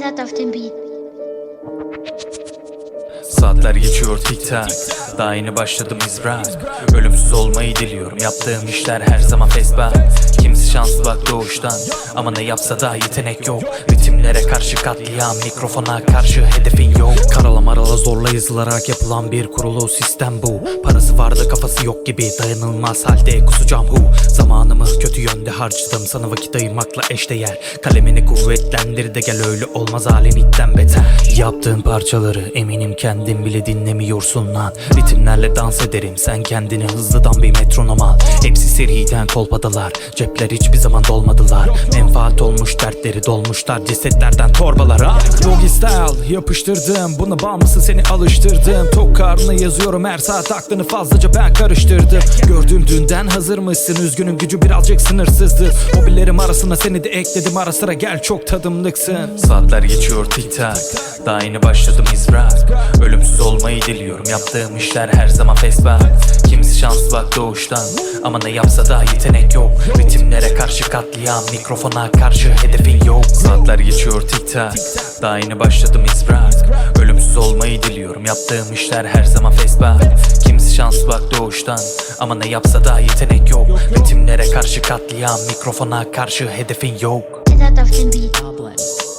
Sedat auf dem Beat. Saatler geçiyor tik tak. Daha yeni başladım izrak Ölümsüz olmayı diliyorum. Yaptığım işler her zaman fesbah Kimisi şanslı bak doğuştan. Ama ne yapsa da yetenek yok. Ritimlere karşı katliam Mikrofona karşı hedefin yok. Zorla yazılarak yapılan bir kurulu sistem bu. Parası vardı kafası yok gibi Dayanılmaz halde. Kusacağım hu Zamanımı kötü yönde harcadım. Sana vakit ayırmakla eşdeğer. Kalemini kuvvetlendir de gel öyle olmaz alemitten beter. Yaptığın parçaları eminim kendin bile dinlemiyorsun lan. Ritimlerle dans ederim sen kendini hızlıdan bir metronom al. Hepsi seriden kolpadalar Cepler hiçbir zaman dolmadılar. Menfaat olmuş dertleri dolmuşlar Cesetlerden torbalara. Doggy style yapıştırdım. Buna bağımlısı seni alıştırdım. Tok karnına yazıyorum. Her saat aklını fazlaca ben karıştırdım. Gördüğüm dünden hazır mısın? Üzgünüm gücü birazcık sınırsızdır Hobilerim arasına seni de ekledim. Ara sıra gel çok tadımlıksın. Saatler geçiyor tik tak. Daha yeni başladım izrak. Ölümsüz olmayı diliyorum. Yaptığım işler her zaman fesbah. Kimisi şanslı bak doğuştan. Ama ne yapsa da yetenek yok. Ritimlere karşı katliam Mikrofona karşı hedefin yok. Saatler geçiyor tik tak Daha yeni başladım izrak Ölümsüz olmayı diliyorum. Yaptığım işler her zaman fesbah Kimisi şanslı bak doğuştan. Ama ne yapsa da yetenek yok. Ritimlere karşı katliam Mikrofona karşı hedefin yok. Goblin.